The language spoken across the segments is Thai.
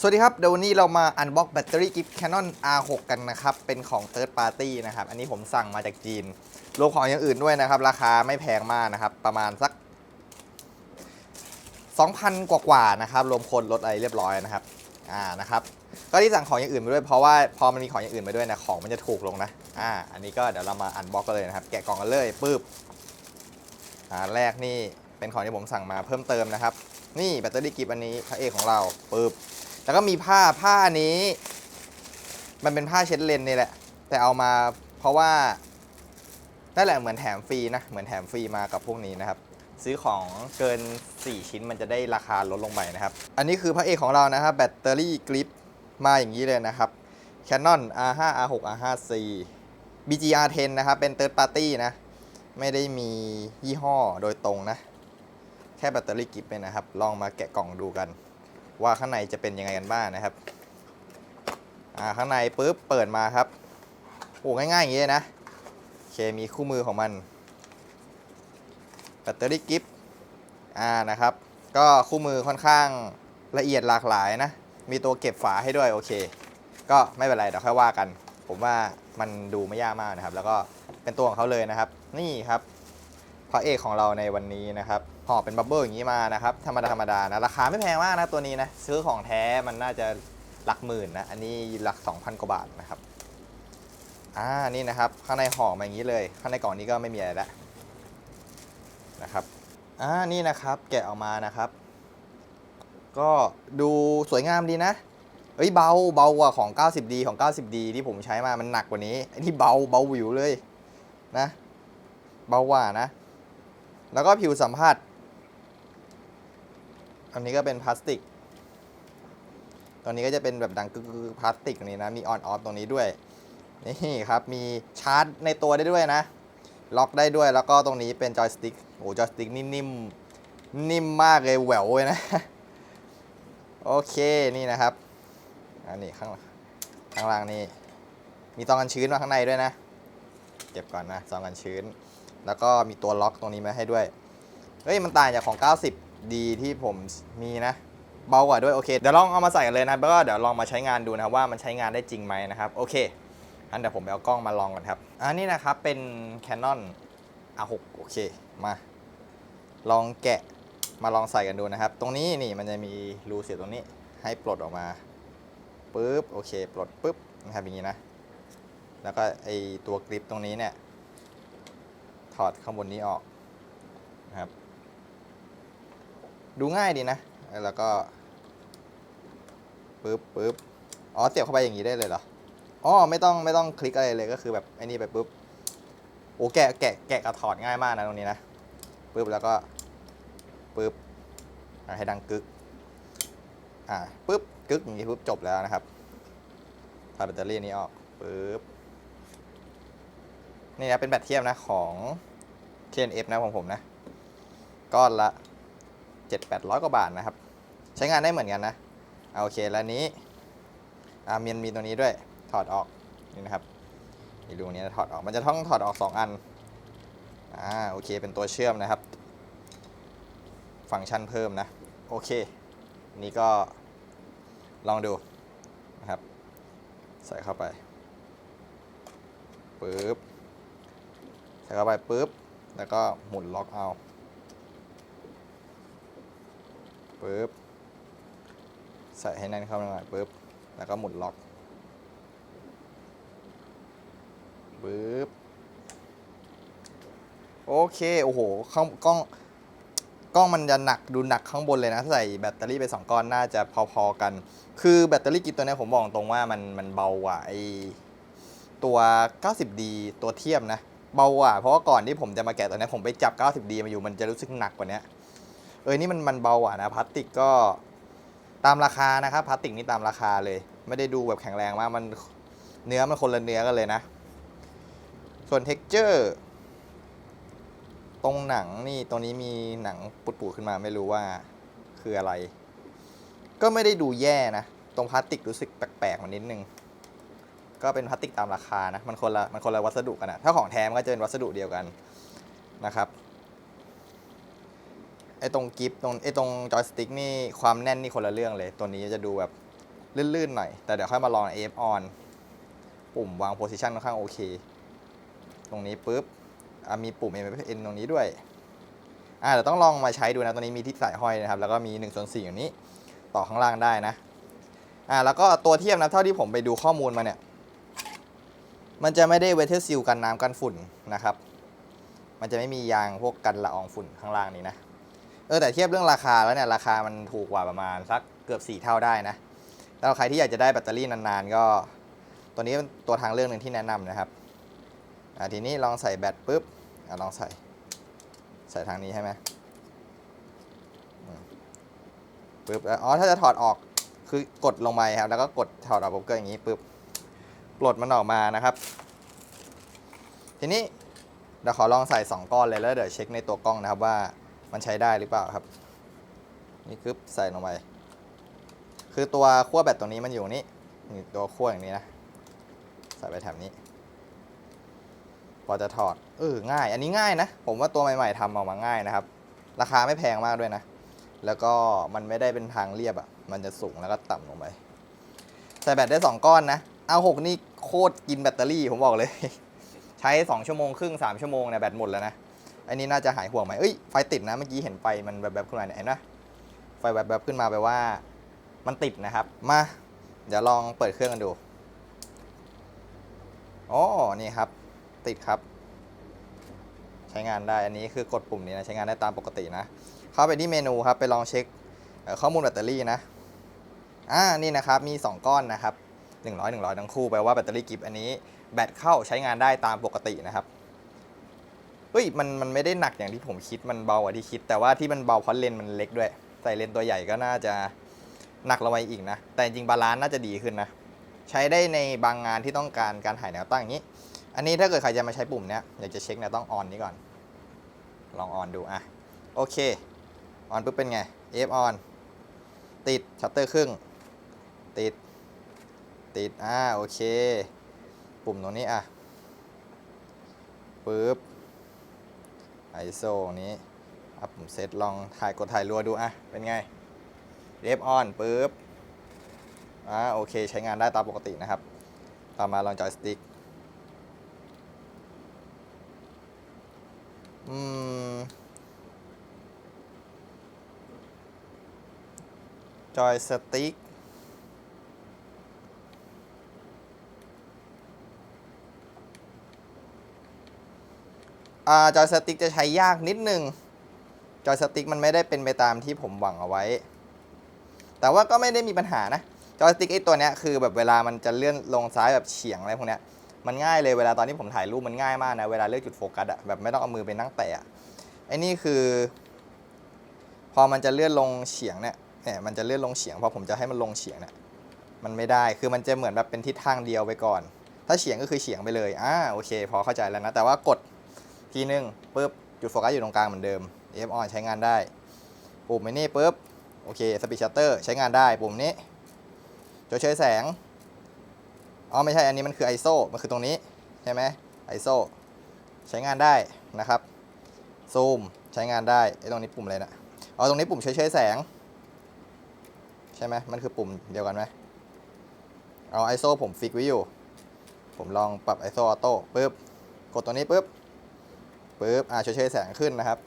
สวัสดีครับ เดี๋ยววันนี้เรามาอันบ็อกแบตเตอรี่กิฟต์ Canon R6 กันนะครับ เป็นของ Third Party นะครับ อันนี้ผมสั่งมาจากจีน รวมของอย่างอื่นด้วยนะครับ ราคาไม่แพงมากนะครับ ประมาณสัก 2,000 กว่าๆนะครับ รวมคนลดอะไรเรียบร้อยนะครับ อ่า นะครับ ก็ที่สั่งของอย่างอื่นมาด้วย เพราะว่าพอมันมีของอย่างอื่นมาด้วยนะ ของมันจะถูกลงนะ อ่า อันนี้ก็เดี๋ยวเรามาอันบ็อกกันเลยนะครับ แกะกล่องกันเลยปึ๊บ อ่า แรกนี่เป็นของที่ผมสั่งมาเพิ่มเติมนะครับ นี่แบตเตอรี่กิฟต์อันนี้พระเอกของเราปึ๊บ แล้วก็มีผ้าผ้านี้ มันเป็นผ้าเช็ดเลนนี่แหละ แต่เอามาเพราะว่านั่นแหละเหมือนแถมฟรีนะ เหมือนแถมฟรีมากับพวกนี้นะครับ ซื้อของเกิน 4 ชิ้นมันจะได้ราคาลดลงไปนะครับ อันนี้คือพระเอกของเรานะครับแบตเตอรี่กริปมาอย่างนี้เลยนะครับ Canon R5 R6 R5C BGR10 นะครับ เป็น Third Party นะ ไม่ได้มียี่ห้อโดยตรงนะ แค่แบตเตอรี่กริปเนี่ยนะครับ ลองมาแกะกล่องดูกัน ว่าข้างในจะเป็นยังไงกันบ้างนะครับอ่าข้างในปุ๊บเปิดมาครับโอ้ง่ายๆอย่างนี้นะโอเคมีคู่มือของมันแบตเตอรี่กิฟต์อ่านะครับ ก็คู่มือค่อนข้างละเอียดหลากหลายนะ มีตัวเก็บฝาให้ด้วยโอเค ก็ไม่เป็นไรเดี๋ยวค่อยว่ากัน ผมว่ามันดูไม่ยากมากนะครับ แล้วก็เป็นตัวของเขาเลยนะครับ นี่ครับ พระเอกของเราในวันนี้นะครับห่อเป็นบับเบิ้ลอย่างนี้มานะครับ ธรรมดาธรรมดานะราคาไม่แพงมากนะตัวนี้นะ ซื้อของแท้มันน่าจะหลักหมื่นนะ อันนี้หลัก 2,000 กว่าบาทนะครับอ่านี่นะครับข้างในห่อมาอย่างนี้เลย ข้างในกล่องนี้ก็ไม่มีอะไรแล้วนะครับอ่านี่นะครับแกะออกมานะครับ ก็ดูสวยงามดีนะเอ้ยเบาเบากว่าของ 90D ของ 90D ที่ผมใช้มามันหนักกว่านี้อันนี้เบาเบาหวิวเลยนะ เบากว่านะ แล้วก็ผิวสัมผัส อันนี้ก็เป็นพลาสติก ตัวนี้ก็จะเป็นแบบดังกึกพลาสติกนี้นะ มีออนออฟตรงนี้ด้วย นี่ครับ มีชาร์จในตัวได้ด้วยนะ ล็อกได้ด้วย แล้วก็ตรงนี้เป็นจอยสติ๊ก โอ้จอยสติ๊กนี่นิ่ม นิ่มมากเลยแหววเลยนะ โอเค นี่นะครับ อันนี้ข้างข้างล่างนี่ มีซองกันชื้นมาข้างในด้วยนะ เก็บก่อนนะซองกันชื้น แล้วก็มีตัวล็อกตรงนี้มาให้ด้วย เฮ้ย มันต่างจากของ 90ดีที่ผมมีนะ เบากว่าด้วย โอเค เดี๋ยวลองเอามาใส่กันเลยนะแล้วก็เดี๋ยวลองมาใช้งานดูนะว่ามันใช้งานได้จริงไหมนะครับ โอเค อันเดี๋ยวผมไปเอากล้องมาลองก่อนครับ อันนี้นะครับเป็น Canon R6 โอเค มา ลองแกะ มาลองใส่กันดูนะครับ ตรงนี้นี่มันจะมีรูเสียบตรงนี้ ให้ปลดออกมาปึ๊บ โอเค ปลดปึ๊บนะครับอย่างนี้นะ แล้วก็ไอตัวกริปตรงนี้เนี่ย ถอดข้างบนนี้ออกนะครับ ดูง่ายดีนะ แล้วก็ปึ๊บปึ๊บอ๋อเสียบเข้าไปอย่างนี้ได้เลยเหรออ๋อไม่ต้องไม่ต้องคลิกอะไรเลยก็คือแบบไอ้นี่ไปปึ๊บโอ้แกะแกะแกะกับถอดง่ายมากนะตรงนี้นะปึ๊บแล้วก็ปึ๊บให้ดังกึกอ่าปึ๊บกึกอย่างนี้ปึ๊บจบแล้วนะครับถอดแบตเตอรี่นี้ออกปึ๊บนี่นะเป็นแบตเทียมนะของ TNF นะของผมนะ ก้อนละ 7-800 กว่าบาทนะครับ ใช้งานได้เหมือนกันนะเอาโอเคแล้วนี้อามีนมีตัวนี้ด้วยถอดออกนี่นะครับนี่ดูนี้นะถอดออกมันจะต้องถอดออก 2 อันอ่าโอเคเป็นตัวเชื่อมนะครับ ฟังก์ชันเพิ่มนะ โอเค นี่ก็ลองดูนะครับ ใส่เข้าไปปึ๊บใส่เข้าไปปุ๊บ แล้วก็หมุนล็อกเอาปุ๊บใส่ให้แน่นเข้ามาหน่อยปุ๊บแล้วก็หมุนล็อกปุ๊บโอเค โอ้โหข้างกล้องกล้องมันจะหนักดูหนักข้างบนเลยนะถ้าใส่แบตเตอรี่ไป 2 ก้อนน่าจะพอๆกัน คือแบตเตอรี่กิฟตัวเนี้ยผมบอกตรงว่ามันมันเบากว่าไอตัว 90D ตัวเทียมนะ เบากว่าเพราะว่าก่อนที่ผมจะมาแกะตัวนี้ผมไปจับ 90D มาอยู่มันจะรู้สึกหนักกว่านี้เออนี่มันมันเบากว่านะพลาสติกก็ตามราคานะครับพลาสติกนี่ตามราคาเลย ไม่ได้ดูแบบแข็งแรงมากมันเนื้อมันคนละเนื้อกันเลยนะ ส่วน texture ตรงหนังนี่ตรงนี้มีหนังปุดๆขึ้นมาไม่รู้ว่าคืออะไร ก็ไม่ได้ดูแย่นะ ตรงพลาสติกรู้สึกแปลกๆมานิดนึง ก็เป็นพลาสติกตามราคานะมันคนละมันคนละวัสดุกันนะถ้าของแท้มันก็จะเป็นวัสดุเดียวกันนะครับไอ้ตรงกิฟตรงไอ้ตรงจอยสติ๊กนี่ความแน่นนี่คนละเรื่องเลย ตัวนี้จะดูแบบลื่นๆหน่อย แต่เดี๋ยวค่อยมาลอง AF on ปุ่มวาง position ค่อนข้างโอเค ตรงนี้ปุ๊บมีปุ่ม MFN ตรงนี้ด้วยอ่าเดี๋ยวต้องลองมาใช้ดูนะตัวนี้มีที่สายห้อยนะครับ แล้วก็มี1ส่วน4อย่างนี้ ต่อข้างล่างได้นะอ่าแล้วก็ตัวเทียบนะเท่าที่ผมไปดูข้อมูลมาเนี่ย มันจะไม่ได้เวทเทอร์ซิลกันน้ำกันฝุ่นนะครับ มันจะไม่มียางพวกกันละอองฝุ่นข้างล่างนี้นะ เออแต่เทียบเรื่องราคาแล้วเนี่ยราคามันถูกกว่าประมาณสักเกือบ 4 เท่าได้นะแล้วใครที่อยากจะได้แบตเตอรี่นานๆ ก็ตัวนี้เป็นตัวทางเลือกหนึ่งที่แนะนำนะครับอ่าทีนี้ลองใส่แบตปุ๊บอ่าลองใส่ใส่ทางนี้ใช่ไหมปุ๊บแล้วอ๋อถ้าจะถอดออกคือกดลงไปครับ แล้วก็กดถอดออกปุ๊บก็อย่างนี้ปุ๊บ ปลดมันออกมานะครับ ทีนี้เดี๋ยวขอลองใส่ 2 ก้อนเลยแล้วเดี๋ยวเช็คในตัวกล้องนะครับว่ามันใช้ได้หรือเปล่าครับ นี่คือใส่ลงไปคือตัวขั้วแบตตัวนี้มันอยู่นี่นี่ตัวขั้วอย่างนี้นะ ใส่ไปแถบนี้ พอจะถอดเออง่าย อันนี้ง่ายนะ ผมว่าตัวใหม่ๆทำออกมาง่ายนะครับ ราคาไม่แพงมากด้วยนะ แล้วก็มันไม่ได้เป็นทางเรียบอะ่ะ มันจะสูงแล้วก็ต่ำลงไป ใส่แบตได้ 2 ก้อนนะ เอาหกนี่โคตรกินแบตเตอรี่ผมบอกเลย ใช้ 2 ชั่วโมงครึ่ง 3 ชั่วโมงเนี่ยแบตหมดแล้วนะ อันนี้น่าจะหายห่วงไหมเอ้ย ไฟติดนะ เมื่อกี้เห็นไฟมันแบบแบบขึ้นมาเนี่ยเห็นไหมไฟแบบแบบขึ้นมาแปลว่า มันติดนะครับ มา เดี๋ยวลองเปิดเครื่องกันดูอ๋อนี่ครับ ติดครับ ใช้งานได้ อันนี้คือกดปุ่มนี้นะ ใช้งานได้ตามปกตินะ เข้าไปที่เมนูครับ ไปลองเช็คข้อมูลแบตเตอรี่นะ อ่า นี่นะครับ มี 2 ก้อนนะครับ 100 100 ทั้งคู่แปลว่าแบตเตอรี่กิฟอันนี้แบตเข้าใช้งานได้ตามปกตินะครับเฮ้ยมันมันไม่ได้หนักอย่างที่ผมคิดมันเบากว่าที่คิด แต่ว่าที่มันเบาเพราะเลนมันเล็กด้วย ใส่เลนตัวใหญ่ก็น่าจะหนักลงไปอีกนะ แต่จริงบาลานซ์น่าจะดีขึ้นนะ ใช้ได้ในบางงานที่ต้องการการถ่ายแนวตั้งอย่างนี้ อันนี้ถ้าเกิดใครจะมาใช้ปุ่มเนี้ยอยากจะเช็คเนี่ยต้องออนนี้ก่อน ลองออนดูอะโอเคออนปุ๊บเป็นไง F on ติดชัตเตอร์ครึ่ง ติด ติด อ่า โอเค ปุ่มตรงนี้ อะปุ๊บ ISO นี้อะผมเซตลองถ่ายกดถ่ายรัวดู อะ เป็นไง F on ปุ๊บ อ่า โอเค ใช้งานได้ตามปกตินะครับ ต่อมาลองจอยสติ๊กอืมจอยสติ๊ก จอยสติ๊กจะใช้ยากนิดนึง จอยสติ๊กมันไม่ได้เป็นไปตามที่ผมหวังเอาไว้ แต่ว่าก็ไม่ได้มีปัญหานะ จอยสติ๊กไอตัวเนี้ยคือแบบเวลามันจะเลื่อนลงซ้ายแบบเฉียงอะไรพวกเนี้ย มันง่ายเลยเวลาตอนที่ผมถ่ายรูปมันง่ายมากนะ เวลาเลือกจุดโฟกัสอะแบบไม่ต้องเอามือไปนั่งแตะอะไอ้นี่คือ พอมันจะเลื่อนลงเฉียงเนี่ยเนี่ยมันจะเลื่อนลงเฉียงพอผมจะให้มันลงเฉียงเนี่ยมันไม่ได้ คือมันจะเหมือนแบบเป็นทิศทางเดียวไปก่อน ถ้าเฉียงก็คือเฉียงไปเลย อ่า โอเค พอเข้าใจแล้วนะ แต่ว่ากด ทีนึงปุ๊บจุดโฟกัสอยู่ตรงกลางเหมือนเดิม F on ใช้งานได้ ปุ่มนี่ปุ๊บโอเคสปีดชัตเตอร์ใช้งานได้ปุ่มนี้จดเฉยแสงอ๋อไม่ใช่อันนี้มันคือ ISO มันคือตรงนี้ใช่ไหม ISO ใช้งานได้นะครับซูมใช้งานได้ไอ้ตรงนี้ปุ่มอะไรนะอ๋อตรงนี้ปุ่มเฉยเฉยแสง ใช่ไหมมันคือปุ่มเดียวกันไหมเอา ISO ผมฟิกไว้อยู่ ผมลองปรับ ISO auto ปุ๊บกดตัวนี้ปุ๊บ ปุ๊บอ่าเฉยเฉยแสงขึ้นนะครับ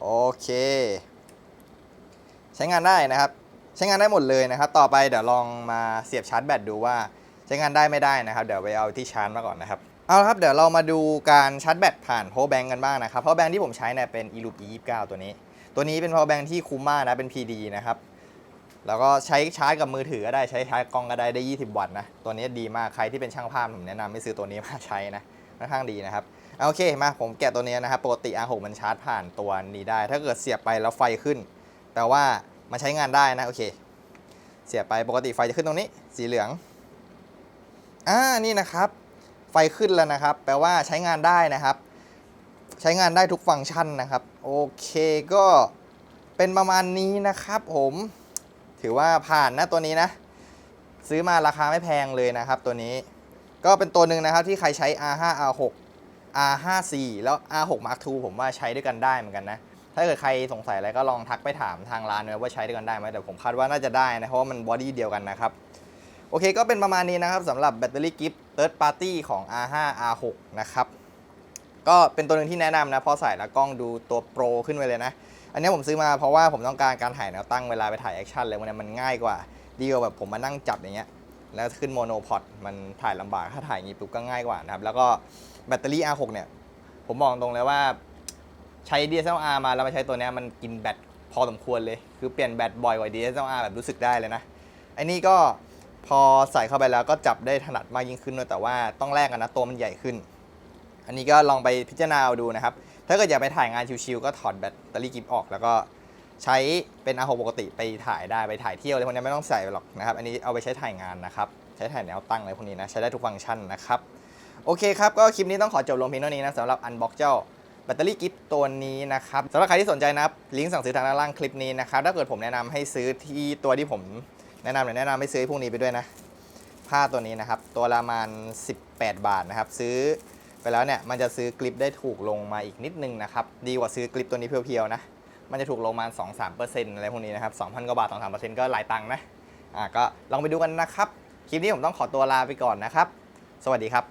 โอเค ใช้งานได้นะครับ ใช้งานได้หมดเลยนะครับ ต่อไปเดี๋ยวลองมาเสียบชาร์จแบตดูว่าใช้งานได้ไม่ได้นะครับ เดี๋ยวไปเอาที่ชาร์จมาก่อนนะครับ เอาละครับ เดี๋ยวเรามาดูการชาร์จแบตผ่าน power bank กันบ้างนะครับ power bank ที่ผมใช้เนี่ยเป็น e loop e 29ตัวนี้ ตัวนี้เป็น power bank ที่คุ้มมากนะ เป็น PD นะครับแล้วก็ใช้ชาร์จกับมือถือก็ได้ใช้ชาร์จกล้องก็ได้ได้ 20 วัตต์นะ ตัวนี้ดีมากใครที่เป็นช่างภาพผมแนะนำให้ซื้อตัวนี้มาใช้นะค่อนข้างดีนะครับ โอเคมาผมแกะตัวนี้นะครับปกติ R6 มันชาร์จผ่านตัวนี้ได้ ถ้าเกิดเสียบไปแล้วไฟขึ้นแปลว่ามันใช้งานได้นะโอเค เสียบไปปกติไฟจะขึ้นตรงนี้ สีเหลืองอ่านี่นะครับ ไฟขึ้นแล้วนะครับ แปลว่าใช้งานได้นะครับ ใช้งานได้ทุกฟังก์ชันนะครับ โอเคก็เป็นประมาณนี้นะครับ ผมถือว่าผ่านนะตัวนี้นะ ซื้อมาราคาไม่แพงเลยนะครับ ตัวนี้ ก็เป็นตัวหนึ่งนะครับที่ใครใช้ R5 R6 R5C แล้ว R6 Mark II ผมว่าใช้ด้วยกันได้เหมือนกันนะ ถ้าเกิดใครสงสัยอะไรก็ลองทักไปถามทางร้านนะว่าใช้ด้วยกันได้ไหมแต่ผมคาดว่าน่าจะได้นะเพราะว่ามันบอดี้เดียวกันนะครับ โอเคก็เป็นประมาณนี้นะครับสำหรับแบตเตอรี่กิฟต์ third party ของ R5 R6 นะครับก็เป็นตัวหนึ่งที่แนะนำนะพอใส่แล้วกล้องดูตัวโปรขึ้นไปเลยนะ อันนี้ผมซื้อมาเพราะว่าผมต้องการการถ่ายแนวตั้งเวลาไปถ่ายแอคชั่นเลยมันมันง่ายกว่า ดีกว่าแบบผมมานั่งจับอย่างเงี้ย แล้วขึ้นโมโนพอดมันถ่ายลำบากถ้าถ่ายอย่างงี้ปุ๊บก็ง่ายกว่านะครับ แล้วก็แบตเตอรี่ R6 เนี่ย ผมบอกตรงเลยว่าใช้ DSLR มาแล้วมาใช้ตัวนี้มันกินแบตพอสมควรเลย คือเปลี่ยนแบตบ่อยกว่า DSLR แบบรู้สึกได้เลยนะไอ้นี่ก็พอใส่เข้าไปแล้วก็จับได้ถนัดมากยิ่งขึ้นด้วยแต่ว่าต้องแลกกันนะตัวมันใหญ่ขึ้น อันนี้ก็ลองไปพิจารณาเอาดูนะครับ ถ้าเกิดอยากไปถ่ายงานชิวๆก็ถอดแบตเตอรี่กิฟออก แล้วก็ ใช้เป็น R6 ปกติไปถ่ายได้ไปถ่ายเที่ยวอะไรพวกนี้ไม่ต้องใส่หรอกนะครับ อันนี้เอาไปใช้ถ่ายงานนะครับ ใช้ถ่ายแนวตั้งอะไรพวกนี้นะใช้ได้ทุกฟังก์ชันนะครับ โอเคครับ ก็คลิปนี้ต้องขอจบลงเพียงเท่านี้นะสำหรับอันบ็อกเจ้าแบตเตอรี่กิฟต์ตัวนี้นะครับสำหรับใครที่สนใจนะครับลิงก์สั่งซื้อทางด้านล่างคลิปนี้นะครับถ้าเกิดผมแนะนำให้ซื้อที่ตัวที่ผมแนะนำเนี่ยแนะนำให้ซื้อพวกนี้ไปด้วยนะผ้าตัวนี้นะครับ ตัวละประมาณ 18 บาทนะครับ ซื้อไปแล้วเนี่ยมันจะซื้อกลิปได้ถูกลงมาอีกนิดนึงนะครับ ดีกว่าซื้อกลิปตัวนี้เพียวๆนะ มันจะถูกลงมา 2-3%อะไรพวกนี้นะครับ 2,000 กว่าบาท 2-3%ก็หลายตังค์นะ อ่าก็ลองไปดูกันนะครับ คลิปนี้ผมต้องขอตัวลาไปก่อนนะครับ สวัสดีครับ